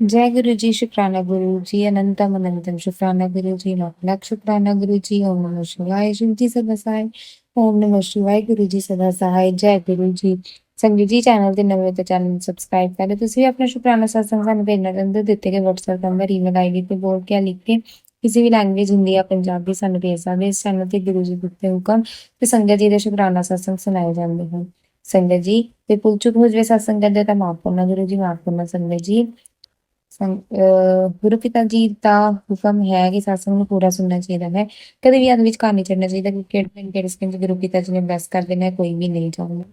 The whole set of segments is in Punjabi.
ਜੈ ਗੁਰੂ ਜੀ ਸ਼ੁਕਰਾਨਾ ਗੁਰੂ ਜੀ ਅਨੰਤਮ ਅਨੰਤਮ ਸ਼ੁਕਰਾਨਾ ਗੁਰੂ ਜੀ ਲੱਖ ਲੱਖ ਸ਼ੁਕਰਾਨਾ ਗੁਰੂ ਜੀ ਓਮ ਨਮੋ ਸ਼ਿਵਾਏ ਸ਼ਿਵ ਜੀ ਸਦਾ ਸਹਾਇ ਓਮ ਨਮੋ ਸ਼ਿਵਾਏ ਗੁਰੂ ਜੀ ਸਦਾ ਸਹਾਇ ਜੈ ਗੁਰੂ ਜੀ ਸੰਗਤ ਜੀ ਚੈਨਲ ਦੇ ਨਵੇਂ ਤੇ ਚੈਨਲ ਨੂੰ ਸਬਸਕ੍ਰਾਈਬ ਕਰ ਲਓ ਤੁਸੀਂ ਆਪਣਾ ਸ਼ੁਕਰਾਨਾ ਸਾਸੰਗ ਸਾਨੂੰ ਭੇਜਣਾ ਚਾਹੁੰਦੇ ਦਿੱਤੇ ਗਏ WhatsApp ਨੰਬਰ ਈਮੇਲ ਆਈਡੀ ਤੇ ਬੋਲ ਕੇ ਲਿਖ ਕੇ ਕਿਸੇ ਵੀ ਲੈਂਗੁਏਜ ਹਿੰਦੀ ਜਾਂ ਪੰਜਾਬੀ ਸਾਨੂੰ ਭੇਜ ਸਕਦੇ ਇਸ ਚੈਨਲ ਤੇ ਗੁਰੂ ਜੀ ਦਿੱਤੇ ਹੁਕਮ ਤੇ ਸੰਗਤ ਜੀ ਦੇ ਸ਼ੁਕਰਾਨਾ ਸਾਸੰਗ ਸੁਣਾਏ ਜਾਂਦੇ ਹਨ ਸੰਗਤ ਜੀ ਤੇ ਪੁੱਛ ਚੁੱਕ ਹੋ ਜਵੇ ਸਾਸੰਗ ਕਰਦੇ ਤਾਂ ਮਾਫ ਕਰਨਾ ਗੁਰੂ ਜੀ ਮਾਫ ਕਰਨਾ ਸੰਗਤ ਜੀ ਗੁਰੂ ਪਿਤਾ ਜੀ ਦਾ ਹੁਕਮ ਹੈ ਕਿ ਸਤਸੰਗ ਨੂੰ ਪੂਰਾ ਸੁਣਨਾ ਚਾਹੀਦਾ ਹੈ। ਕਦੇ ਵੀ ਅੰਧ ਵਿੱਚ ਘਰ ਨਹੀਂ ਚੜਨਾ ਚਾਹੀਦਾ ਕਿਉਂਕਿ ਕਿਹੜੇ ਦਿਨ ਕਿਹੜੇ ਸਕਿੰਜ ਗੁਰੂ ਪਿਤਾ ਜੀ ਨੇ ਬਲੈਸ ਕਰ ਦੇਣਾ ਕੋਈ ਵੀ ਨਹੀਂ ਚਾਹੁੰਦਾ।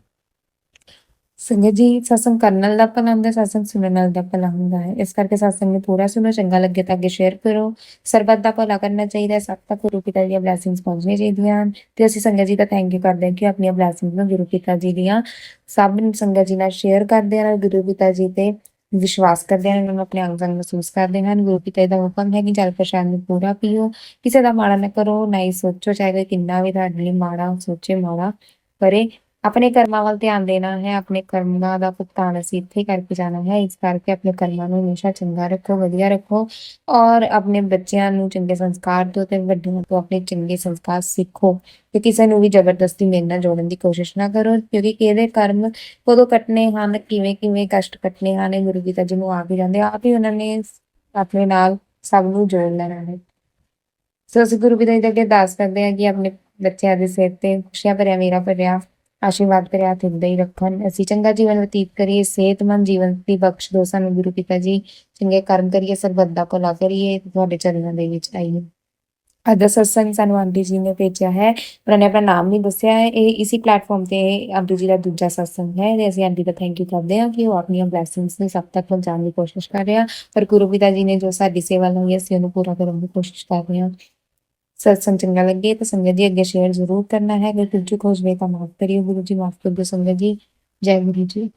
ਸੰਗਤ ਜੀ ਸਤਸੰਗ ਕਰਨ ਨਾਲ ਦਾ ਭਲਾ ਹੁੰਦਾ ਹੈ, ਸੁਣਨ ਨਾਲ ਦਾ ਭਲਾ ਹੁੰਦਾ ਹੈ। ਇਸ ਕਰਕੇ ਸਤਸੰਗ ਨੂੰ ਪੂਰਾ ਸੁਣੋ ਚੰਗਾ ਲੱਗੇ ਤਾਂ ਅੱਗੇ ਸ਼ੇਅਰ ਕਰੋ। ਸਰਬੱਤ ਦਾ ਭਲਾ ਕਰਨਾ ਚਾਹੀਦਾ ਹੈ ਸਭ ਤੱਕ ਗੁਰੂ ਪਿਤਾ ਦੀਆਂ ਬਲੇਸਿੰਗਸ ਪਹੁੰਚਣੀਆਂ ਚਾਹੀਦੀਆਂ ਹਨ। ਤੇ ਅਸੀਂ ਸੰਗਤ ਜੀ ਦਾ ਥੈਂਕ ਯੂ ਕਰਦੇ ਹਾਂ ਕਿ ਆਪਣੀਆਂ ਬਲੇਸਿੰਗਸ ਨੂੰ ਗੁਰੂ ਪਿਤਾ ਜੀ ਦੀਆਂ ਸਭ ਨੂੰ ਸੰਗਤ ਜੀ ਨਾਲ ਸ਼ੇਅਰ ਕਰਦੇ ਹਨ ਗੁਰੂ ਪਿਤਾ ਜੀ ਤੇ ਵਿਸ਼ਵਾਸ ਕਰਦੇ ਹਨ, ਉਹਨਾਂ ਨੂੰ ਆਪਣੇ ਅੰਗ ਸੰਗ ਮਹਿਸੂਸ ਕਰਦੇ ਹਨ, ਗੁਰੂ ਪਿਤਾ ਜੀ ਦਾ ਹੁਕਮ ਹੈ ਕਿ ਜਲ ਪ੍ਰਸ਼ਾਦ ਨੂੰ ਪੂਰਾ ਪੀਓ। ਕਿਸੇ ਦਾ ਮਾੜਾ ਨਾ ਕਰੋ, ਨਾ ਹੀ ਸੋਚੋ, ਚਾਹੇ ਕਿੰਨਾ ਵੀ ਤੁਹਾਡੇ ਲਈ ਮਾੜਾ ਸੋਚੇ, ਮਾੜਾ ਕਰੇ। ਆਪਣੇ ਕਰਮਾਂ ਵੱਲ ਧਿਆਨ ਦੇਣਾ ਹੈ, ਆਪਣੇ ਕਰਮਾਂ ਦਾ ਭੁਗਤਾਨ ਅਸੀਂ ਇੱਥੇ ਕਰਕੇ ਜਾਣਾ ਹੈ, ਇਸ ਕਰਕੇ ਆਪਣੇ ਕਰਮਾਂ ਨੂੰ ਹਮੇਸ਼ਾ ਚੰਗਾ ਰੱਖੋ, ਵਧੀਆ ਰੱਖੋ ਔਰ ਆਪਣੇ ਬੱਚਿਆਂ ਨੂੰ ਚੰਗੇ ਸੰਸਕਾਰ ਦਿਓ ਤੇ ਵੱਡਿਆਂ ਤੋਂ ਆਪਣੇ ਚੰਗੇ ਸੰਸਕਾਰ ਸਿੱਖੋ ਤੇ ਕਿਸੇ ਨੂੰ ਵੀ ਜ਼ਬਰਦਸਤੀ ਮੇਰੇ ਨਾਲ ਜੋੜਨ ਦੀ ਕੋਸ਼ਿਸ਼ ਨਾ ਕਰੋ ਕਿਉਂਕਿ ਕਿਹਦੇ ਕਰਮ ਕਦੋਂ ਕੱਟਨੇ ਹਨ, ਕਿਵੇਂ ਕਿਵੇਂ ਕਸ਼ਟ ਕੱਟਨੇ ਹਨ ਗੁਰੂ ਪਿਤਾ ਜੀ ਨੂੰ ਆਪ ਹੀ ਜਾਂਦੇ ਆਪ ਹੀ ਉਹਨਾਂ ਨੇ ਆਪਣੇ ਨਾਲ ਸਭ ਨੂੰ ਜੋੜ ਲੈਣਾ ਹੈ। ਸੋ ਅਸੀਂ ਗੁਰੂ ਪਿਤਾ ਜੀ ਦੇ ਅੱਗੇ ਅਰਦਾਸ ਕਰਦੇ ਹਾਂ ਕਿ ਆਪਣੇ ਬੱਚਿਆਂ ਦੇ ਸਿਰ ਤੇ ਖੁਸ਼ੀਆਂ ਭਰਿਆ ਮੇਰਾ ਭਰਿਆ ਆਸ਼ੀਰਵਾਦ ਭਰਿਆ ਹੱਥ ਹੀ ਰੱਖਣ। ਅਸੀਂ ਚੰਗਾ ਜੀਵਨ ਬਤੀਤ ਕਰੀਏ ਸਿਹਤਮੰਦ ਜੀਵਨ ਦੀ ਬਖਸ਼ ਦੋ ਸਾਨੂੰ ਗੁਰੂ ਪਿਤਾ ਜੀ। ਚੰਗੇ ਕਰਮ ਕਰੀਏ ਸਰਬੱਤ ਦਾ ਭਲਾ ਕਰੀਏ ਤੁਹਾਡੇ ਚਰਨਾਂ ਦੇ ਵਿੱਚ ਆਈਏ। ਅੱਜ ਦਾ ਸਤਸੰਗ ਸਾਨੂੰ ਆਂਟੀ ਜੀ ਨੇ ਭੇਜਿਆ ਹੈ ਉਹਨਾਂ ਨੇ ਆਪਣਾ ਨਾਮ ਨਹੀਂ ਦੱਸਿਆ ਹੈ। ਇਹ ਇਸੇ ਪਲੇਟਫਾਰਮ ਤੇ ਆਂਟੀ ਜੀ ਦਾ ਦੂਜਾ ਸਤਸੰਗ ਹੈ ਤੇ ਅਸੀਂ ਆਂਟੀ ਦਾ ਥੈਂਕ ਯੂ ਕਰਦੇ ਹਾਂ ਕਿ ਉਹ ਆਪਣੀਆਂ ਬਲੇਸਿੰਗਸ ਨੂੰ ਸਭ ਤੱਕ ਪਹੁੰਚਾਉਣ ਦੀ ਕੋਸ਼ਿਸ਼ ਕਰ ਰਿਹਾ। ਪਰ ਗੁਰੂ ਪਿਤਾ ਜੀ ਨੇ ਜੋ ਸਾਡੀ ਸੇਵਾ ਲਈ ਹੈ, ਅਸੀਂ ਉਹਨੂੰ ਪੂਰਾ ਕਰਨ ਦੀ ਕੋਸ਼ਿਸ਼ ਕਰ ਰਹੇ ਹਾਂ। ਸਤਸੰਗ ਚੰਗਾ ਲੱਗੇ ਤਾਂ ਸੰਗਤ ਜੀ ਅੱਗੇ ਸ਼ੇਅਰ ਜ਼ਰੂਰ ਕਰਨਾ ਹੈ ਅਗਰ ਕੁਝ ਹੋ ਜਾਵੇ ਤਾਂ ਮਾਫ ਕਰਿਓ ਗੁਰੂ ਜੀ, ਮਾਫ ਕਰ ਦਿਓ ਸੰਗਤ ਜੀ। ਜੈ ਗੁਰੂ ਜੀ।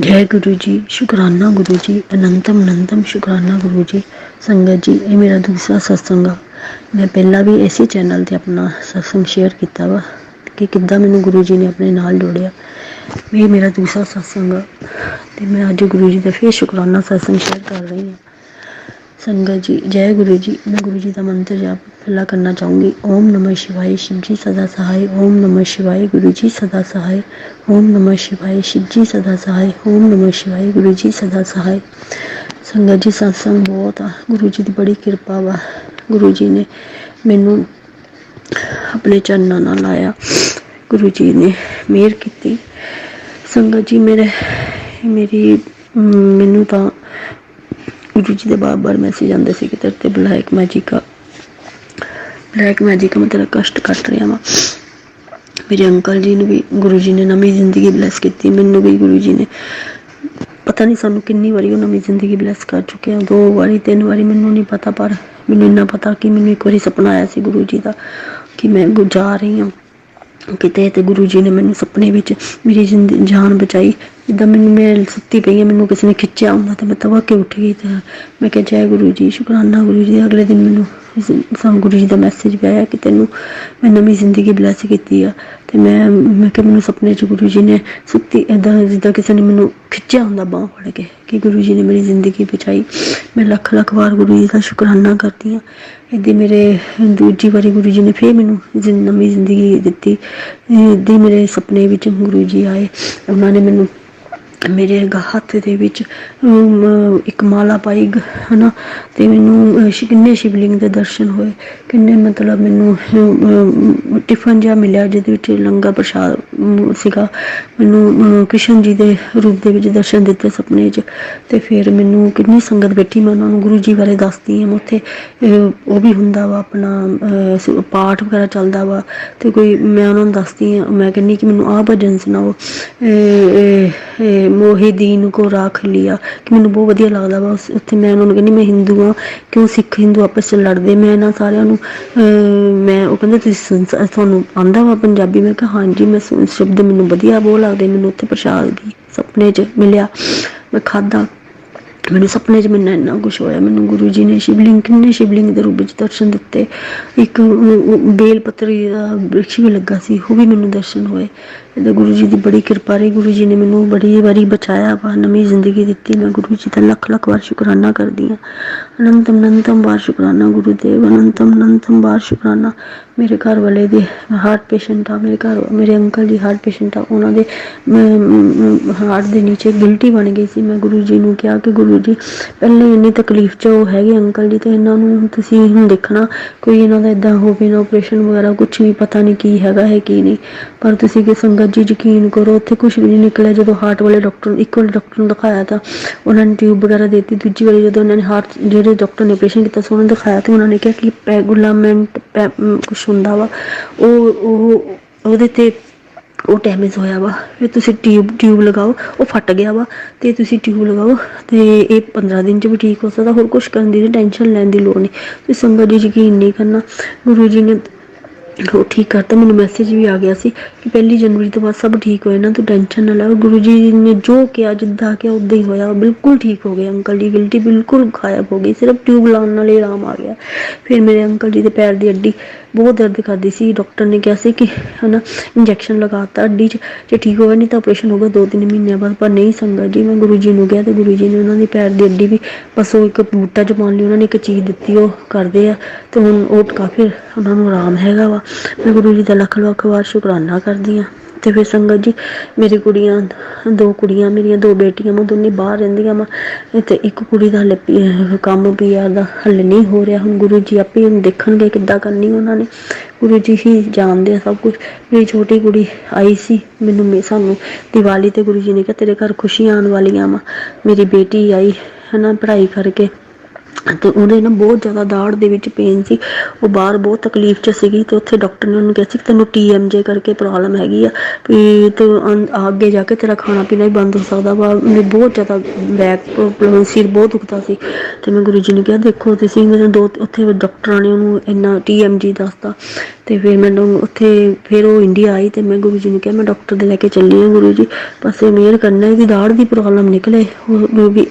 ਜੈ ਗੁਰੂ ਜੀ, ਸ਼ੁਕਰਾਨਾ ਗੁਰੂ ਜੀ, ਅਨੰਤਮ ਅਨੰਤਮ ਸ਼ੁਕਰਾਨਾ ਗੁਰੂ ਜੀ। ਸੰਗਤ ਜੀ, ਇਹ ਮੇਰਾ ਦੂਸਰਾ ਸਤਸੰਗ ਆ। ਮੈਂ ਪਹਿਲਾਂ ਵੀ ਇਸੇ ਚੈਨਲ ਤੇ ਆਪਣਾ ਸਤਸੰਗ ਸ਼ੇਅਰ ਕੀਤਾ ਵਾ ਕਿ ਕਿੱਦਾਂ ਮੈਨੂੰ ਗੁਰੂ ਜੀ ਨੇ ਆਪਣੇ ਨਾਲ ਜੋੜਿਆ। ਇਹ ਮੇਰਾ ਦੂਸਰਾ ਸਤਸੰਗ ਆ ਤੇ ਮੈਂ ਅੱਜ ਗੁਰੂ ਜੀ ਦਾ ਫੇਰ ਸ਼ੁਕਰਾਨਾ ਸਤਸੰਗ ਸ਼ੇਅਰ ਕਰ ਰਹੀ ਹਾਂ। ਸੰਗਤ ਜੀ, ਜੈ ਗੁਰੂ ਜੀ, ਮੈਂ ਗੁਰੂ ਜੀ ਦਾ ਮੰਤਰ ਜਾਪ ਪਹਿਲਾ ਕਰਨਾ ਚਾਹੂੰਗੀ। ਓਮ ਨਮः शिवाय ਸ਼ਿਵ ਜੀ ਸਦਾ सहाय ਓਮ नमः शिवाय ਗੁਰੂ ਜੀ ਸਦਾ सहाय ਓਮ नमः शिवाय ਸ਼ਿਵ ਜੀ ਸਦਾ सहाय ਓਮ नमः शिवाय ਗੁਰੂ ਜੀ ਸਦਾ सहाय ਸੰਗਤ ਜੀ satsang ਬਹੁਤ ਆ। ਗੁਰੂ ਜੀ ਦੀ ਬੜੀ ਕਿਰਪਾ ਵਾ। ਗੁਰੂ ਜੀ ਨੇ ਮੈਨੂੰ ਆਪਣੇ ਚਰਨਾਂ ਨਾਲ ਲਾਇਆ। ਗੁਰੂ ਜੀ ਨੇ ਮਿਹਰ ਕੀਤੀ। ਸੰਗਤ ਜੀ, ਮੇਰੇ, ਮੇਰੀ ਮੈਨੂੰ ਤਾਂ ਗੁਰੂ ਜੀ ਦੇ ਬਾਰ-ਬਾਰ ਮੈਸੇਜ ਆਉਂਦੇ ਸੀ ਕਿ ਤੇਰੇ ਤੇ ਬਲੈਕ ਮੈਜਿਕ ਆ। ਬਲੈਕ ਮੈਜਿਕ ਮਤਲਬ ਕਸ਼ਟ ਕੱਟ ਰਿਹਾ ਵਾ। ਮੇਰੇ ਅੰਕਲ ਜੀ ਨੂੰ ਵੀ, ਗੁਰੂ ਜੀ ਨੇ ਨਵੀਂ ਜ਼ਿੰਦਗੀ ਬਲੈਸ ਕੀਤੀ। ਮੈਨੂੰ ਵੀ ਗੁਰੂ ਜੀ ਨੇ, ਪਤਾ ਨਹੀਂ ਸਾਨੂੰ ਕਿੰਨੀ ਵਾਰੀ ਉਹ ਨਵੀਂ ਜ਼ਿੰਦਗੀ ਬਲੈਸ ਕਰ ਚੁੱਕੇ ਆ। ਦੋ ਵਾਰੀ, ਤਿੰਨ ਵਾਰੀ, ਮੈਨੂੰ ਨਹੀਂ ਪਤਾ, ਪਰ ਮੈਨੂੰ ਇੰਨਾ ਪਤਾ ਕਿ ਮੈਨੂੰ ਇੱਕ ਵਾਰੀ ਸੁਪਨਾ ਆਇਆ ਸੀ ਗੁਰੂ ਜੀ ਦਾ ਕਿ ਮੈਂ ਜਾ ਰਹੀ ਹਾਂ। ਕਿਤੇ ਤੇ ਗੁਰੂ ਜੀ ਨੇ ਮੈਨੂੰ ਸੁਪਨੇ ਵਿੱਚ ਮੇਰੀ ਜ਼ਿੰਦ- ਜਾਨ ਬਚਾਈ। ਜਿੱਦਾਂ ਮੈਨੂੰ ਮੈਂ ਸੁੱਤੀ ਪਈ ਹਾਂ, ਮੈਨੂੰ ਕਿਸੇ ਨੇ ਖਿੱਚਿਆ ਹੁੰਦਾ ਤੇ ਮੈਂ ਤਵਾ ਕੇ ਉੱਠ ਗਈ ਤੇ ਮੈਂ ਕਿਹਾ, ਜੈ ਗੁਰੂ ਜੀ, ਸ਼ੁਕਰਾਨਾ ਗੁਰੂ ਜੀ। ਅਗਲੇ ਦਿਨ ਮੈਨੂੰ ਸਾਨੂੰ ਗੁਰੂ ਜੀ ਦਾ ਮੈਸੇਜ ਪਿਆ ਕਿ ਤੈਨੂੰ ਮੈਂ ਨਵੀਂ ਜ਼ਿੰਦਗੀ ਬਲੈਸ ਕੀਤੀ ਆ। ਤੇ ਮੈਂ ਮੈਂ ਕਿਹਾ ਮੈਨੂੰ ਸੁਪਨੇ 'ਚ ਗੁਰੂ ਜੀ ਨੇ ਸੁੱਤੀ, ਏਦਾਂ ਜਿੱਦਾਂ ਕਿਸੇ ਨੇ ਮੈਨੂੰ ਖਿੱਚਿਆ ਹੁੰਦਾ ਬਾਂਹ ਫੜ ਕੇ, ਕਿ ਗੁਰੂ ਜੀ ਨੇ ਮੇਰੀ ਜ਼ਿੰਦਗੀ ਬਚਾਈ। ਮੈਂ ਲੱਖ ਲੱਖ ਵਾਰ ਗੁਰੂ ਜੀ ਦਾ ਸ਼ੁਕਰਾਨਾ ਕਰਦੀ ਹਾਂ। ਇੱਦਾਂ ਮੇਰੇ ਦੂਜੀ ਵਾਰੀ ਗੁਰੂ ਜੀ ਨੇ ਫੇਰ ਮੈਨੂੰ ਨਵੀਂ ਜ਼ਿੰਦਗੀ ਦਿੱਤੀ। ਇੱਦਾਂ ਮੇਰੇ ਸੁਪਨੇ ਵਿੱਚ ਗੁਰੂ ਜੀ ਆਏ। ਉਹਨਾਂ ਨੇ ਮੈਨੂੰ ਮੇਰੇ ਗ- ਹੱਥ ਦੇ ਵਿੱਚ ਇੱਕ ਮਾਲਾ ਪਾਈ ਗ- ਹਨਾ, ਤੇ ਮੈਨੂੰ ਸ਼ਿ- ਕਿੰਨੇ ਸ਼ਿਵਲਿੰਗ ਦੇ ਦਰਸ਼ਨ ਹੋਏ, ਕਿੰਨੇ ਮਤਲਬ ਮੈਨੂੰ ਟਿਫਨ ਜਿਹਾ ਮਿਲਿਆ, ਜਿਹਦੇ ਵਿੱਚ ਲੰਗਾ ਪ੍ਰਸ਼ਾਦ ਸੀਗਾ। ਮੈਨੂੰ ਕ੍ਰਿਸ਼ਨ ਜੀ ਦੇ ਰੂਪ ਦੇ ਵਿੱਚ ਦਰਸ਼ਨ ਦਿੱਤੇ ਸੁਪਨੇ 'ਚ, ਤੇ ਫਿਰ ਮੈਨੂੰ ਕਿੰਨੀ ਸੰਗਤ ਬੈਠੀ, ਮੈਂ ਉਹਨਾਂ ਨੂੰ ਗੁਰੂ ਜੀ ਬਾਰੇ ਦੱਸਦੀ ਹਾਂ ਉੱਥੇ ਉਹ ਵੀ ਹੁੰਦਾ ਵਾ, ਆਪਣਾ ਪਾਠ ਵਗੈਰਾ ਚੱਲਦਾ ਵਾ, ਤੇ ਕੋਈ, ਮੈਂ ਉਹਨਾਂ ਨੂੰ ਦੱਸਦੀ ਹਾਂ, ਮੈਂ ਕਹਿੰਦੀ ਕਿ ਮੈਨੂੰ ਆਹ ਭਜਨ ਸੁਣਾਓ ਇਹ ਮੋਹੇ ਦੀਨ ਕੋ ਰਾਖ ਲਿਆ। ਕਿ ਮੈਨੂੰ ਬਹੁਤ ਵਧੀਆ ਲੱਗਦਾ ਵਾ। ਉਸ- ਉੱਥੇ ਮੈਂ ਉਹਨਾਂ ਨੂੰ ਕਹਿੰਦੀ ਮੈਂ ਹਿੰਦੂ ਹਾਂ ਕਿਉਂ ਸਿੱਖ ਹਿੰਦੂ ਆਪਸ ਵਿੱਚ ਲੜਦੇ? ਮੈਂ ਇਹਨਾਂ ਸਾਰਿਆਂ ਨੂੰ ਅਹ, ਮੈਂ ਉਹ ਕਹਿੰਦੇ ਤੁਸੀਂ ਸੁਣ- ਤੁਹਾਨੂੰ ਆਂਦਾ ਵਾ ਪੰਜਾਬੀ? ਮੈਂ ਕਿਹਾ ਹਾਂਜੀ ਮੈਂ ਸੁਣ- ਸ਼ਬਦ ਮੈਨੂੰ ਵਧੀਆ ਬਹੁਤ ਲੱਗਦੇ। ਮੈਨੂੰ ਉੱਥੇ ਪ੍ਰਸ਼ਾਦ ਵੀ ਸੁਪਨੇ 'ਚ ਮਿਲਿਆ। ਮੈਂ ਖਾਦਾ ਮੈਨੂੰ ਸੁਪਨੇ 'ਚ ਮੈਨੂੰ ਇੰਨਾ ਕੁਛ ਹੋਇਆ। ਮੈਨੂੰ ਗੁਰੂ ਜੀ ਨੇ ਸ਼ਿਵਲਿੰਗ ਕਿੰਨੇ ਸ਼ਿਵਲਿੰਗ ਦੇ ਰੂਪ ਵਿੱਚ ਦਰਸ਼ਨ ਦਿੱਤੇ। ਇੱਕ ਬੇਲ ਪੱਤਰੀ ਦਾ ਬ੍ਰਿਕਸ਼ ਵੀ ਲੱਗਾ ਸੀ। ਉਹ ਵੀ ਮੈਨੂੰ ਦਰਸ਼ਨ ਹੋਏ। ਇਹਦਾ ਗੁਰੂ ਜੀ ਦੀ ਬੜੀ ਕਿਰਪਾ ਰਹੀ। ਗੁਰੂ ਜੀ ਨੇ ਮੈਨੂੰ ਬੜੀ ਵਾਰੀ ਬਚਾਇਆ ਵਾ, ਨਵੀਂ ਜ਼ਿੰਦਗੀ ਦਿੱਤੀ। ਮੈਂ ਗੁਰੂ ਜੀ ਦਾ ਲੱਖ ਲੱਖ ਵਾਰ ਸ਼ੁਕਰਾਨਾ ਕਰਦੀ ਹਾਂ। ਅਨੰਤਮ ਅਨੰਤਮ ਵਾਰ ਸ਼ੁਕਰਾਨਾ ਗੁਰੂ ਦੇਵ, ਅਨੰਤਮ ਅਨੰਤਮ ਵਾਰ ਸ਼ੁਕਰਾਨਾ। ਮੇਰੇ ਘਰ ਵਾਲੇ ਦੇ ਹਾਰਟ ਪੇਸ਼ੈਂਟ ਆ, ਮੇਰੇ ਘਰ, ਮੇਰੇ ਅੰਕਲ ਜੀ ਹਾਰਟ ਪੇਸ਼ੈਂਟ ਆ, ਉਹਨਾਂ ਦੇ ਹਾਰਟ ਦੇ ਨੀਚੇ ਗਿਲਟੀ ਬਣ ਗਈ ਸੀ। ਮੈਂ ਗੁਰੂ ਜੀ ਨੂੰ ਕਿਹਾ ਕਿ ਗੁਰੂ ਜੀ, ਪਹਿਲੇ ਇੰਨੀ ਤਕਲੀਫ 'ਚ ਉਹ ਹੈਗੇ ਅੰਕਲ ਜੀ ਤੇ ਇਹਨਾਂ ਨੂੰ ਤੁਸੀਂ ਹੁਣ ਦੇਖਣਾ, ਕੋਈ ਇਹਨਾਂ ਦਾ ਇਦਾਂ ਹੋਵੇ ਨਾ ਆਪਰੇਸ਼ਨ ਵਗੈਰਾ ਕੁਝ ਵੀ ਪਤਾ ਨਹੀਂ ਕੀ ਹੈਗਾ ਹੈ ਕੀ ਨਹੀਂ। ਪਰ ਤੁਸੀਂ ਕਿ ਸੰਗਤ ਜੀ ਯਕੀਨ ਕਰੋ, ਉੱਥੇ ਕੁਝ ਵੀ ਨਹੀਂ ਨਿਕਲਿਆ ਜਦੋਂ ਹਾਰਟ ਵਾਲੇ ਡਾਕਟਰ ਇੱਕ ਵਾਲੇ ਡਾਕਟਰ ਨੂੰ ਦਿਖਾਇਆ ਤਾਂ ਉਹਨਾਂ ਨੇ ਟਿਊਬ ਵਗੈਰਾ ਦਿੱਤੀ, ਦੂਜੀ ਵਾਰੀ ਜਦੋਂ ਉਹਨਾਂ ਨੇ ਹਾਰਟ ਜਿਹੜੇ ਡਾਕਟਰ ਨੇ ਆਪਰੇਸ਼ਨ ਕੀਤਾ ਸੀ, ਉਹਨਾਂ ਨੂੰ ਦਿਖਾਇਆ ਤੇ ਉਹਨਾਂ ਨੇ ਕਿਹਾ ਕਿ ਪੈਗੁਲਾਮੈਂਟ ਕੁਝ ਹੁੰਦਾ ਵਾ। ਉਹ ਉਹ, ਉਹਦੇ ਤੇ ਉਹ ਡੈਮੇਜ ਹੋਇਆ ਵਾ। ਫਿਰ ਤੁਸੀਂ ਟਿਊਬ ਟਿਊਬ ਲਗਾਓ, ਉਹ ਫਟ ਗਿਆ ਵਾ ਤੇ ਤੁਸੀਂ ਟਿਊਬ ਲਗਾਓ ਤੇ ਇਹ 15 ਦਿਨ ਚ ਵੀ ਠੀਕ ਹੋ ਸਕਦਾ, ਹੋਰ ਕੁਝ ਕਰਨ ਦੀ ਟੈਨਸ਼ਨ ਲੈਣ ਦੀ ਲੋੜ ਨਹੀਂ। ਤੁਸੀਂ ਸੰਗਤ ਜੀ ਯਕੀਨ ਨਹੀਂ ਕਰਨਾ। ਗੁਰੂ ਜੀ ਨੇ ਉਹ ਠੀਕ ਕਰਤਾ ਮੈਨੂੰ ਮੈਸੇਜ ਵੀ ਆ ਗਿਆ ਸੀ ਕਿ ਪਹਿਲੀ ਜਨਵਰੀ ਤੋਂ ਬਾਅਦ ਸਭ ਠੀਕ ਹੋਏ ਨਾ ਤੂੰ ਟੈਨਸ਼ਨ ਨਾ ਲੈ ਗੁਰੂ ਜੀ ਨੇ ਜੋ ਕਿਹਾ, ਜਿੱਦਾਂ ਕਿਹਾ, ਉਦਾਂ ਹੀ ਹੋਇਆ। ਬਿਲਕੁਲ ਠੀਕ ਹੋ ਗਏ ਅੰਕਲ ਦੀ ਗਿਲਟੀ ਬਿਲਕੁਲ ਗਾਇਬ ਹੋ ਗਈ ਸਿਰਫ ਟਿਊਬ ਲਾਉਣ ਨਾਲ ਹੀ ਆਰਾਮ ਆ ਗਿਆ। ਫਿਰ ਮੇਰੇ ਅੰਕਲ ਜੀ ਦੇ ਪੈਰ ਦੀ ਅੱਡੀ ਬਹੁਤ ਦਰਦ ਕਰਦੀ ਸੀ। ਡਾਕਟਰ ਨੇ ਕਿਹਾ ਸੀ ਕਿ ਹਨਾ ਇੰਜੈਕਸ਼ਨ ਲਗਾਤਾ ਅੱਡੀ 'ਚ। ਜੇ ਠੀਕ ਹੋਵੇ, ਨਹੀਂ ਤਾਂ ਆਪਰੇਸ਼ਨ ਹੋਗਾ ਦੋ ਤਿੰਨ ਮਹੀਨਿਆਂ ਬਾਅਦ। ਪਰ ਨਹੀਂ ਸੰਗਤ ਜੀ, ਮੈਂ ਗੁਰੂ ਜੀ ਨੂੰ ਕਿਹਾ ਤੇ ਗੁਰੂ ਜੀ ਨੇ ਉਹਨਾਂ ਦੀ ਪੈਰ ਦੀ ਅੱਡੀ ਵੀ ਬਸ ਉਹ ਇੱਕ ਬੂਟਾ ਚ ਲਈ ਉਹਨਾਂ ਨੇ ਇੱਕ ਚੀਜ਼ ਦਿੱਤੀ, ਉਹ ਕਰਦੇ ਆ। ਤੇ ਹੁਣ ਉਹ ਕਾਫੀ ਉਹਨਾਂ ਨੂੰ ਆਰਾਮ ਹੈਗਾ ਵਾ। ਮੈਂ ਗੁਰੂ ਜੀ ਦਾ ਲੱਖ ਲੱਖ ਵਾਰ ਸ਼ੁਕਰਾਨਾ ਕਰਦੀ ਆ ਤੇ ਫਿਰ ਸੰਗਤ ਜੀ, ਮੇਰੀ ਕੁੜੀਆਂ, ਦੋ ਕੁੜੀਆਂ ਮੇਰੀਆਂ, ਦੋ ਬੇਟੀਆਂ ਮੈਂ ਦੋਨੇ ਬਾਹਰ ਰਹਿੰਦੀਆਂ ਵਾ। ਤੇ ਇੱਕ ਕੁੜੀ ਦਾ ਹਲੇ ਕੰਮ ਪੀਆਰ ਦਾ ਹਲੇ ਨਹੀਂ ਹੋ ਰਿਹਾ। ਹੁਣ ਗੁਰੂ ਜੀ ਆਪੇ ਹੁਣ ਦੇਖਣਗੇ ਕਿੱਦਾਂ ਕਰਨੀ ਉਹਨਾਂ ਨੇ। ਗੁਰੂ ਜੀ ਹੀ ਜਾਣਦੇ ਆ ਸਭ ਕੁਝ। ਮੇਰੀ ਛੋਟੀ ਕੁੜੀ ਆਈ ਸੀ, ਮੈਨੂੰ ਮੇ, ਸਾਨੂੰ ਦੀਵਾਲੀ ਤੇ ਗੁਰੂ ਜੀ ਨੇ ਕਿਹਾ, ਤੇਰੇ ਘਰ ਖੁਸ਼ੀਆਂ ਆਉਣ ਵਾਲੀਆਂ ਵਾ। ਮੇਰੀ ਬੇਟੀ ਆਈ, ਹਨਾ, ਪੜ੍ਹਾਈ ਕਰਕੇ। ਤੇ ਉਹਦੇ ਨਾ ਬਹੁਤ ਜ਼ਿਆਦਾ ਦਾੜ ਦੇ ਵਿੱਚ ਪੇਨ ਸੀ। ਉਹ ਬਾਹਰ ਬਹੁਤ ਤਕਲੀਫ 'ਚ ਸੀਗੀ ਤੇ ਉੱਥੇ ਡਾਕਟਰ ਨੇ ਉਹਨੂੰ ਕਿਹਾ ਸੀ ਕਿ ਤੈਨੂੰ ਟੀਐਮਜੇ ਕਰਕੇ ਪ੍ਰੋਬਲਮ ਹੈਗੀ ਆ ਵੀ ਤੇ ਅੱਗੇ ਜਾ ਕੇ ਤੇਰਾ ਖਾਣਾ ਪੀਣਾ ਹੀ ਬੰਦ ਹੋ ਸਕਦਾ ਵਾ। ਮੈਨੂੰ ਬਹੁਤ ਜ਼ਿਆਦਾ ਬੈਕ ਪ੍ਰੋਬਲਮ ਸਿਰ ਬਹੁਤ ਦੁਖਦਾ ਸੀ। ਤੇ ਮੈਂ ਗੁਰੂ ਜੀ ਨੇ ਕਿਹਾ, ਦੇਖੋ, ਤੁਸੀਂ ਮੈਨੂੰ ਦੋ, ਉੱਥੇ ਡਾਕਟਰਾਂ ਨੇ ਉਹਨੂੰ ਇੰਨਾ ਟੀਐਮਜੀ ਦੱਸਤਾ। ਤੇ ਫਿਰ ਮੈਨੂੰ ਉੱਥੇ, ਫਿਰ ਉਹ ਇੰਡੀਆ ਆਈ ਤੇ ਮੈਂ ਗੁਰੂ ਜੀ ਨੂੰ ਕਿਹਾ, ਮੈਂ ਡਾਕਟਰ ਦੇ ਲੈ ਕੇ ਚੱਲੀ ਹਾਂ ਗੁਰੂ ਜੀ। ਪਾਸੇ ਮਿਹਰ ਕਰਨਾ, ਇਹਦੀ ਦਾੜ ਦੀ ਪ੍ਰੋਬਲਮ ਨਿਕਲੇ। ਉਹ ਵੀ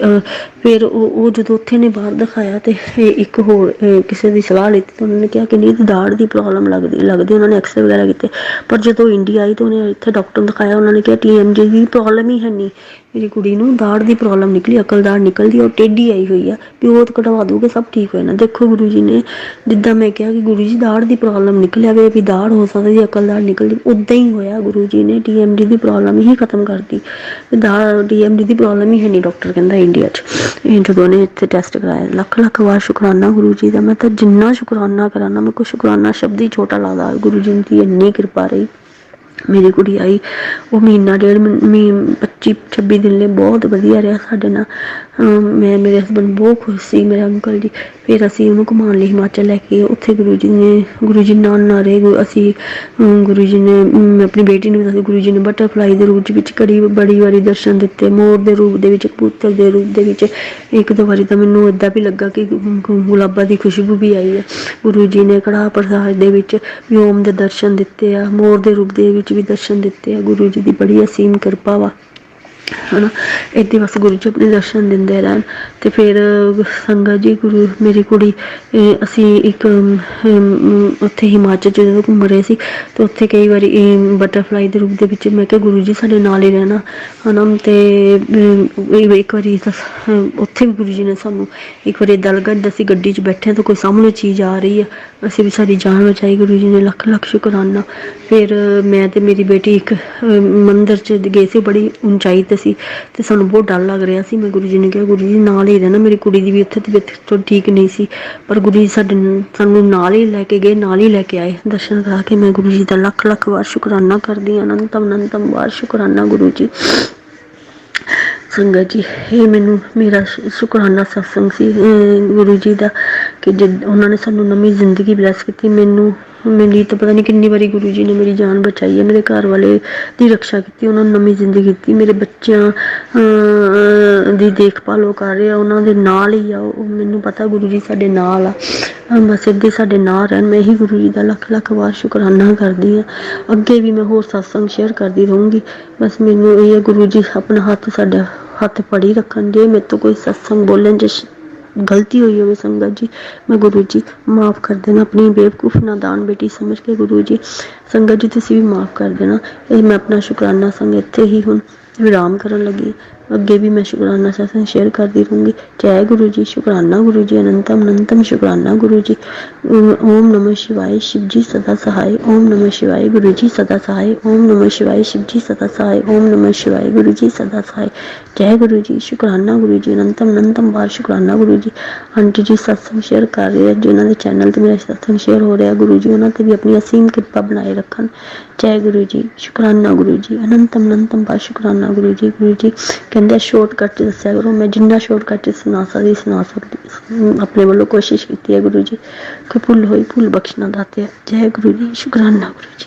ਫਿਰ ਉਹ ਉਹ ਜਦੋਂ ਉੱਥੇ ਨੇ ਬਾਹਰ ਦਿਖਾਇਆ ਤੇ ਇਹ ਇੱਕ ਹੋਰ ਕਿਸੇ ਦੀ ਸਲਾਹ ਲਈ ਤੇ ਉਹਨਾਂ ਨੇ ਕਿਹਾ ਕਿ ਨਹੀਂ, ਇਹਦੀ ਦਾੜ ਦੀ ਪ੍ਰੋਬਲਮ ਲੱਗਦੀ ਲੱਗਦੀ ਉਹਨਾਂ ਨੇ ਐਕਸਰੇ ਵਗੈਰਾ ਕੀਤੇ। ਪਰ ਜਦੋਂ ਇੰਡੀਆ ਆਈ ਤੇ ਉਹਨੇ ਇੱਥੇ ਡਾਕਟਰ ਦਿਖਾਇਆ, ਉਹਨਾਂ ਨੇ ਕਿਹਾ ਟੀਐਮਜੀ ਦੀ ਪ੍ਰੋਬਲਮ ਹੀ ਹੈ ਨਹੀਂ। ਮੇਰੀ ਕੁੜੀ ਨੂੰ ਦਾੜ ਦੀ ਪ੍ਰੋਬਲਮ ਨਿਕਲੀ, ਅਕਲ ਦਾੜ ਨਿਕਲਦੀ ਔਰ ਟੇਢੀ ਆਈ ਹੋਈ ਆ ਵੀ ਉਹ ਤਾਂ ਕਢਵਾ ਦੂਗੇ ਸਭ ਠੀਕ ਹੋ ਜਾਣਾ। ਦੇਖੋ ਗੁਰੂ ਜੀ ਨੇ ਜਿੱਦਾਂ ਮੈਂ ਕਿਹਾ ਕਿ ਗੁਰੂ ਜੀ ਦਾੜ ਦੀ ਪ੍ਰੋਬਲਮ ਨਿਕਲਿਆ ਵੇ ਵੀ ਦਾੜ ਹੋ ਸਕਦੀ ਜੀ ਅਕਲ ਦਾੜ ਨਿਕਲਦੀ ਉਦਾਂ ਹੀ ਹੋਇਆ ਗੁਰੂ ਜੀ ਨੇ ਟੀਐਮਡੀ ਦੀ ਪ੍ਰੋਬਲਮ ਹੀ ਖਤਮ ਕਰਤੀ। ਦਾੜ ਟੀਐਮਡੀ ਦੀ ਪ੍ਰੋਬਲਮ ਹੀ ਹੈ ਨਹੀਂ ਡਾਕਟਰ ਕਹਿੰਦਾ ਇੰਡੀਆ 'ਚ। ਇਹ ਜਦੋਂ ਨੇ ਇੱਥੇ ਟੈਸਟ ਕਰਾਇਆ, ਲੱਖ ਲੱਖ ਵਾਰ ਸ਼ੁਕਰਾਨਾ ਗੁਰੂ ਜੀ ਦਾ। ਮੈਂ ਤਾਂ ਜਿੰਨਾ ਸ਼ੁਕਰਾਨਾ ਕਰਾਨਾ, ਮੈਂ ਕੋਈ ਸ਼ੁਕਰਾਨਾ ਸ਼ਬਦ ਹੀ ਛੋਟਾ ਲੱਗਦਾ ਗੁਰੂ ਜੀ ਦੀ ਇੰਨੀ ਕਿਰਪਾ ਰਹੀ। ਮੇਰੀ ਕੁੜੀ ਆਈ, ਉਹ ਮਹੀਨਾ ਡੇਢ ਮਹੀਨੇ 25 26 ਦਿਨ ਲਈ ਬਹੁਤ ਵਧੀਆ ਰਿਹਾ ਸਾਡੇ ਨਾਲ। ਮੈਂ, ਮੇਰੇ ਹਸਬੰਡ ਬਹੁਤ ਖੁਸ਼ ਸੀ, ਮੇਰੇ ਅੰਕਲ ਜੀ। ਫਿਰ ਅਸੀਂ ਉਹਨੂੰ ਘੁਮਾਉਣ ਲਈ ਹਿਮਾਚਲ ਲੈ ਕੇ ਉੱਥੇ ਗੁਰੂ ਜੀ ਨੇ, ਗੁਰੂ ਜੀ ਨਾਲ ਨਾ ਰਹੇ ਗੁ- ਅਸੀਂ ਗੁਰੂ ਜੀ ਨੇ ਆਪਣੀ ਬੇਟੀ ਨੂੰ ਵੀ ਦੱਸਿਆ, ਗੁਰੂ ਜੀ ਨੇ ਬਟਰਫਲਾਈ ਦੇ ਰੂਪ ਵਿੱਚ ਕੜੀ, ਬੜੀ ਵਾਰੀ ਦਰਸ਼ਨ ਦਿੱਤੇ। ਮੋਰ ਦੇ ਰੂਪ ਦੇ ਵਿੱਚ, ਕਬੂਤਰ ਦੇ ਰੂਪ ਦੇ ਵਿੱਚ। ਇੱਕ ਦੋ ਵਾਰੀ ਤਾਂ ਮੈਨੂੰ ਇਦਾਂ ਵੀ ਲੱਗਾ ਕਿ ਗੁਲਾਬਾਂ ਦੀ ਖੁਸ਼ਬੂ ਵੀ ਆਈ ਹੈ। ਗੁਰੂ ਜੀ ਨੇ ਕੜਾ ਪ੍ਰਸਾਦ ਦੇ ਵਿੱਚ ਵੀ ਦੇ ਦਰਸ਼ਨ ਦਿੱਤੇ ਆ। ਮੋਰ ਦੇ ਰੂਪ ਦੇ ਵਿੱਚ ਵੀ ਦਰਸ਼ਨ ਦਿੱਤੇ ਆ ਗੁਰੂ ਜੀ ਦੀ ਬੜੀ ਅਸੀਮ ਕਿਰਪਾ ਵਾ। ਹਨਾ? ਇੱਥੇ ਬਸ ਗੁਰੂ ਜੀ ਆਪਣੇ ਦਰਸ਼ਨ ਦਿੰਦੇ ਰਹਿਣ। ਤੇ ਫਿਰ ਸੰਗਤ ਜੀ ਗੁਰੂ ਮੇਰੀ ਕੁੜੀ ਅਸੀਂ ਇੱਕ ਉੱਥੇ ਹਿਮਾਚਲ ਚ ਜਦੋਂ ਘੁੰਮ ਰਹੇ ਸੀ ਤੇ ਉੱਥੇ ਕਈ ਵਾਰੀ ਬਟਰਫਲਾਈ ਦੇ ਰੂਪ ਦੇ ਵਿੱਚ ਮੈਂ ਕਿਹਾ ਗੁਰੂ ਜੀ ਸਾਡੇ ਨਾਲ ਹੀ ਰਹਿਣਾ। ਹਨਾ? ਤੇ ਅਮ, ਇੱਕ ਵਾਰੀ ਉੱਥੇ ਵੀ ਗੁਰੂ ਜੀ ਨੇ ਸਾਨੂੰ ਇੱਕ ਵਾਰੀ ਏਦਾਂ ਲੱਗਾ ਅਸੀਂ ਗੱਡੀ 'ਚ ਬੈਠੇ ਹਾਂ ਤਾਂ ਕੋਈ ਸਾਹਮਣੇ ਚੀਜ਼ ਆ ਰਹੀ ਆ। ਅਸੀਂ ਵੀ ਸਾਡੀ ਜਾਨ ਬਚਾਈ ਗੁਰੂ ਜੀ ਨੇ ਲੱਖ ਲੱਖ ਸ਼ੁਕਰਾਨਾ। ਫਿਰ ਮੈਂ ਤੇ ਮੇਰੀ ਬੇਟੀ ਇੱਕ ਅਮ, ਮੰਦਿਰ 'ਚ ਗਏ ਸੀ ਬੜੀ ਉਚਾਈ ਤੇ ਸੀ ਤੇ ਸਾਨੂੰ ਬਹੁਤ ਡਰ ਲੱਗ ਰਿਹਾ ਸੀ। ਮੈਂ ਗੁਰੂ ਜੀ ਨੇ ਕਿਹਾ ਗੁਰੂ ਜੀ ਨਾਲ ਹੀ ਰਹਿਣਾ ਮੇਰੀ ਕੁੜੀ ਦੀ ਵੀ ਉੱਥੇ ਤਬੀਅਤ ਥੋੜ੍ਹੀ ਠੀਕ ਨਹੀਂ ਸੀ। ਪਰ ਗੁਰੂ ਜੀ ਸਾਡੇ ਸਾਨੂੰ ਨਾਲ ਹੀ ਲੈ ਕੇ ਗਏ, ਨਾਲ ਹੀ ਲੈ ਕੇ ਆਏ। ਦਰਸ਼ਨ ਕਰਾ ਕੇ ਮੈਂ ਗੁਰੂ ਜੀ ਦਾ ਲੱਖ ਲੱਖ ਵਾਰ ਸ਼ੁਕਰਾਨਾ ਕਰਦੀ ਹਾਂ। ਅਨੰਤਮ ਅਨੰਤਮ ਵਾਰ ਸ਼ੁਕਰਾਨਾ ਗੁਰੂ ਜੀ ਸੰਗਤ ਜੀ, ਇਹ ਮੈਨੂੰ ਮੇਰਾ ਸ਼ੁਕਰਾਨਾ ਸਤਸੰਗ ਸੀ। ਅਹ ਗੁਰੂ ਜੀ ਦਾ ਕਿ ਜਿ- ਉਹਨਾਂ ਨੇ ਸਾਨੂੰ ਨਵੀਂ ਜ਼ਿੰਦਗੀ ਬਲੈਸ ਕੀਤੀ। ਮੈਨੂੰ ਮੇਰੀ ਤਾਂ ਪਤਾ ਨਹੀਂ ਕਿੰਨੀ ਵਾਰੀ ਗੁਰੂ ਜੀ ਨੇ ਮੇਰੀ ਜਾਨ ਬਚਾਈ ਹੈ। ਮੇਰੇ ਘਰ ਵਾਲੇ ਦੀ ਰੱਖਿਆ ਕੀਤੀ, ਉਹਨਾਂ ਨੂੰ ਨਵੀਂ ਜ਼ਿੰਦਗੀ ਦਿੱਤੀ। ਮੇਰੇ ਬੱਚਿਆਂ ਦੀ ਦੇਖਭਾਲ ਉਹ ਕਰ ਰਹੇ ਆ, ਉਹਨਾਂ ਦੇ ਨਾਲ ਹੀ ਆ। ਉਹ ਮੈਨੂੰ ਪਤਾ ਗੁਰੂ ਜੀ ਸਾਡੇ ਨਾਲ ਆ। ਅਹ, ਬਸ ਅੱਗੇ ਸਾਡੇ ਨਾਲ ਰਹਿਣ। ਮੈਂ ਹੀ ਗੁਰੂ ਜੀ ਦਾ ਲੱਖ ਲੱਖ ਵਾਰ ਸ਼ੁਕਰਾਨਾ ਕਰਦੀ ਹਾਂ। ਅੱਗੇ ਵੀ ਮੈਂ ਹੋਰ ਸਤਸੰਗ ਸ਼ੇਅਰ ਕਰਦੀ ਰਹੂੰਗੀ। ਬਸ ਮੈਨੂੰ ਇਹ ਹੈ ਗੁਰੂ ਜੀ ਆਪਣਾ ਹੱਥ ਸਾਡਾ ਹੱਥ ਫੜੀ ਰੱਖਣ ਜੇ ਮੇਰੇ ਤੋਂ ਕੋਈ ਸਤਸੰਗ ਬੋਲਣ ਜੇ ਗਲਤੀ ਹੋਈ ਹੋਵੇ ਸੰਗਤ ਜੀ, ਮੈਂ ਗੁਰੂ ਜੀ ਮਾਫ ਕਰ ਦੇਣਾ, ਆਪਣੀ ਬੇਵਕੂਫ ਨਾਦਾਨ ਬੇਟੀ ਸਮਝ ਕੇ ਗੁਰੂ ਜੀ, ਸੰਗਤ ਜੀ ਤੁਸੀਂ ਵੀ ਮਾਫ ਕਰ ਦੇਣਾ। ਇਹ ਮੈਂ ਆਪਣਾ ਸ਼ੁਕਰਾਨਾ ਸੰਗ ਇੱਥੇ ਹੀ ਹੁਣ ਵਿਰਾਮ ਕਰਨ ਲੱਗੀ। ਅੱਗੇ ਵੀ ਮੈਂ ਸ਼ੁਕਰਾਨਾ ਸੈਸ਼ਨ ਸ਼ੇਅਰ ਕਰਦੀ ਰਹੂੰਗੀ ਜੈ ਗੁਰੂ ਜੀ ਸ਼ੁਕਰਾਨਾ ਗੁਰੂ ਜੀ ਅਨੰਤਮ ਅਨੰਤਮ ਸ਼ੁਕਰਾਨਾ ਗੁਰੂ ਜੀ ਓਮ ਨਮੋ ਸ਼ਿਵਾਏ ਸ਼ਿਵ ਜੀ ਸਦਾ ਸਹਾਈ ਓਮ ਨਮੋ ਸ਼ਿਵਾਏ ਗੁਰੂ ਜੀ ਸਦਾ ਸਹਾਈ ਓਮ ਨਮੋ ਸ਼ਿਵਾਏ ਸ਼ਿਵ ਜੀ ਸਦਾ ਸਹਾਈ ਓਮ ਨਮੋ ਸ਼ਿਵਾਏ ਗੁਰੂ ਜੀ ਸਦਾ ਸਹਾਈ जय गुरु जी शुक्राना गुरु जी अनंतम अनंतम बार शुक्राना गुरु ਜੀ ਆਂਟੀ ਜੀ satsang share ਕਰ ਰਹੇ ਆ ਜਿਨ੍ਹਾਂ ਦੇ ਚੈਨਲ ਤੇ ਮੇਰਾ satsang share ਹੋ ਰਿਹਾ ਗੁਰੂ ਜੀ ਉਹਨਾਂ ਤੇ ਵੀ ਆਪਣੀ ਅਸੀਮ ਕਿਰਪਾ ਬਣਾਏ ਰੱਖਣ ਜੈ ਗੁਰੂ ਜੀ ਸ਼ੁਕਰਾਨਾ ਗੁਰੂ ਜੀ ਅਨੰਤਮ ਅਨੰਤਮ ਬਾਰ ਸ਼ੁਕਰਾਨਾ ਗੁਰੂ ਜੀ ਗੁਰੂ ਜੀ ਕਹਿੰਦੇ ਸ਼ਾਰਟਕਟ ਚ ਦੱਸਿਆ ਕਰੋ। ਮੈਂ ਜਿੰਨਾ ਸ਼ਾਰਟਕਟ ਚ ਸੁਣਾ ਸਕਦੀ ਸੁਣਾ ਸਕਦੀ ਆਪਣੇ ਵੱਲੋਂ ਕੋਸ਼ਿਸ਼ ਕੀਤੀ ਹੈ ਗੁਰੂ ਜੀ ਕੋਈ ਭੁੱਲ ਹੋਈ, ਭੁੱਲ ਬਖਸ਼ਣਾ ਦਾਤੇ ਜੈ ਗੁਰੂ ਜੀ, ਸ਼ੁਕਰਾਨਾ ਗੁਰੂ ਜੀ।